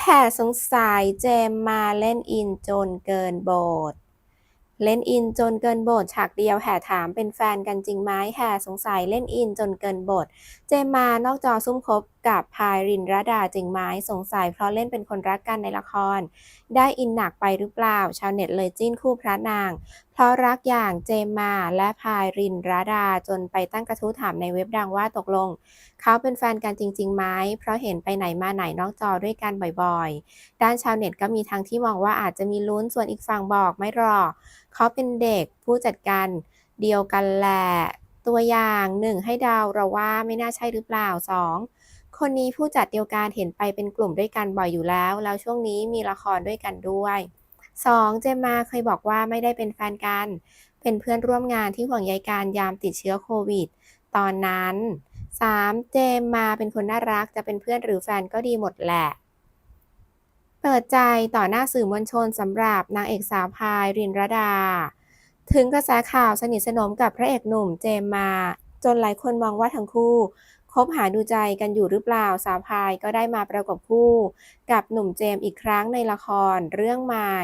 แห่สงสัยเจมมาเล่นอินจนเกินโบทเล่นอินจนเกินบทฉากเดียวแห่ถามเป็นแฟนกันจริงไหมแห่สงสัยเล่นอินจนเกินบท เจมมานอกจอซุ่มคบกับพายรินรดาจริงไหมสงสัยเพราะเล่นเป็นคนรักกันในละคร ได้อินหนักไปหรือเปล่า ชาวเน็ตเลยจิ้นคู่พระนาง เพราะรักอย่างเจมมาและพายรินรดาจนไปตั้งกระทู้ถามในเว็บดังว่าตกลง เขาเป็นแฟนกันจริงๆไหมเพราะเห็นไปไหนมาไหนนอกจอด้วยกันบ่อยๆ ด้านชาวเน็ตก็มีทั้งที่มองว่าอาจจะมีลุ้นส่วนอีกฝั่งบอกไม่รอเขาเป็นเด็กผู้จัดการเดียวกันแหละตัวอย่างหนึ่งให้เดาเราว่าไม่น่าใช่หรือเปล่าสอง คนนี้ผู้จัดเดียวกันเห็นไปเป็นกลุ่มด้วยกันบ่อยอยู่แล้ว แล้วช่วงนี้มีละครด้วยกันด้วย 2. เจมมาเคยบอกว่าไม่ได้เป็นแฟนกัน เป็นเพื่อนร่วมงานที่ห่วงใยการยามติดเชื้อโควิด ตอนนั้น 3. เจมมาเป็นคนน่ารักจะเป็นเพื่อนหรือแฟนก็ดีหมดแหละ เปิดใจต่อหน้าสื่อมวลชนสำหรับนางเอกสาวพายรินรดา ถึงกระแสข่าวสนิทสนมกับพระเอกหนุ่มเจมมา จนหลายคนมองว่าทั้งคู่ คบหาดูใจกันอยู่หรือเปล่า สาวพายก็ได้มาประกบคู่ กับหนุ่มเจมส์อีกครั้งในละครเรื่องใหม่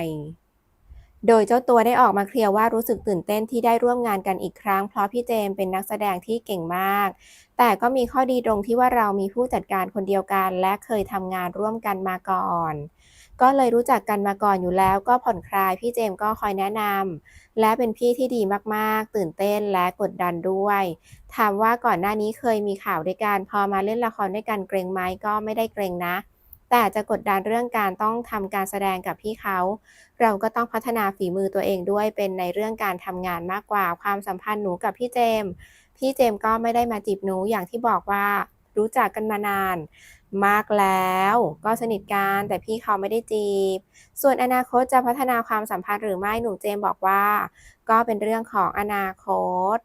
โดยเจ้าตัวได้ออกมาเคลียร์ว่ารู้สึกตื่นเต้นที่ได้ร่วมงานกันอีกครั้ง เพราะพี่เจมเป็นนักแสดงที่เก่งมาก แต่ก็มีข้อดีตรงที่ว่าเรามีผู้จัดการคนเดียวกัน และเคยทำงานร่วมกันมาก่อน ก็เลยรู้จักกันมาก่อนอยู่แล้ว ก็ผ่อนคลายพี่เจมก็คอยแนะนำและเป็นพี่ที่ดีมากๆ ตื่นเต้นและกดดันด้วยถามว่าก่อนหน้านี้เคยมีข่าวด้วยกันพอมาเล่นละครด้วยกันเกรงไหมก็ไม่ได้เกรงนะ แต่จะกดดันเรื่องการต้องทำการแสดงกับพี่เขา เราก็ต้องพัฒนาฝีมือตัวเองด้วยเป็นในเรื่องการทำงานมากกว่า ความสัมพันธ์หนูกับพี่เจม พี่เจมก็ไม่ได้มาจีบหนูอย่างที่บอกว่ารู้จักกันมานานมากแล้วก็สนิทกันแต่พี่เขาไม่ได้จีบ ส่วนอนาคตจะพัฒนาความสัมพันธ์หรือไม่หนุ่มเจมบอกว่า ก็เป็นเรื่องของอนาคต